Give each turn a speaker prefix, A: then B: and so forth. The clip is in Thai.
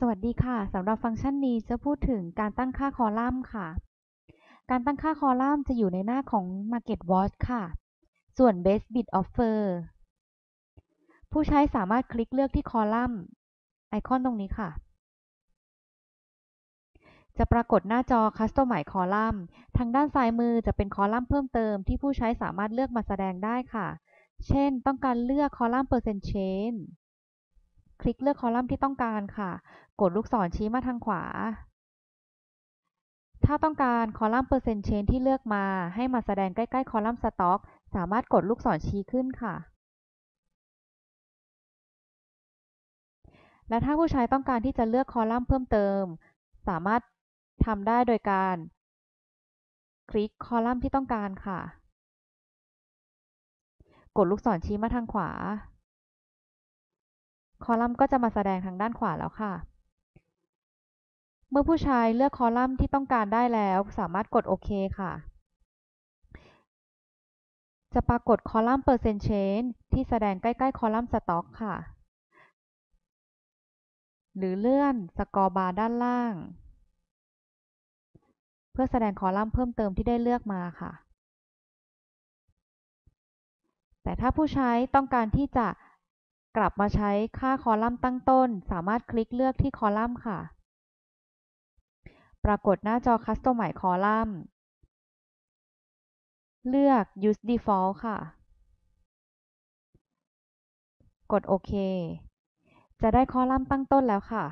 A: สวัสดีค่ะ สำหรับฟังก์ชันนี้จะพูดถึงการตั้งค่าคอลัมน์ค่ะ การตั้งค่าคอลัมน์จะอยู่ในหน้าของ Market Watch ค่ะ ส่วน Best Bid Offer ผู้ใช้สามารถคลิกเลือกที่คอลัมน์ ไอคอนตรงนี้ค่ะ จะปรากฏหน้าจอ Customize Column ทางด้านซ้ายมือจะเป็นคอลัมน์เพิ่มเติมที่ผู้ใช้สามารถเลือกมาแสดงได้ค่ะ เช่น ต้องการเลือกคอลัมน์ Percent Change คลิกเลือกคอลัมน์ที่ต้องการค่ะ กดลูกศรชี้มาทางขวา ถ้าต้องการคอลัมน์ Percent Change ที่เลือกมา ให้มาแสดงใกล้ๆ คอลัมน์ Stock สามารถกดลูกศรชี้ขึ้นค่ะ และถ้าผู้ใช้ต้องการที่จะเลือกคอลัมน์เพิ่มเติม สามารถทำได้โดยการ คลิกคอลัมน์ที่ต้องการค่ะ กดลูกศรชี้มาทางขวา คอลัมน์ก็จะมาแสดงทางด้านขวาแล้วค่ะ เมื่อผู้ใช้เลือกคอลัมน์ที่ต้องการได้แล้ว สามารถกดโอเคค่ะ จะปรากฏคอลัมน์ Percent Change ที่แสดงใกล้ๆ คอลัมน์ Stock ค่ะ หรือเลื่อนสกอร์บาร์ด้านล่าง เพื่อแสดงคอลัมน์เพิ่มเติมที่ได้เลือกมาค่ะแต่ถ้าผู้ใช้ต้องการที่จะ กลับมาใช้ค่าคอลัมน์ตั้งต้น สามารถคลิกเลือกที่คอลัมน์ค่ะ ปรากฏหน้าจอ Customize Column เลือก Use Default ค่ะ กดโอเค จะได้คอลัมน์ตั้งต้นแล้วค่ะ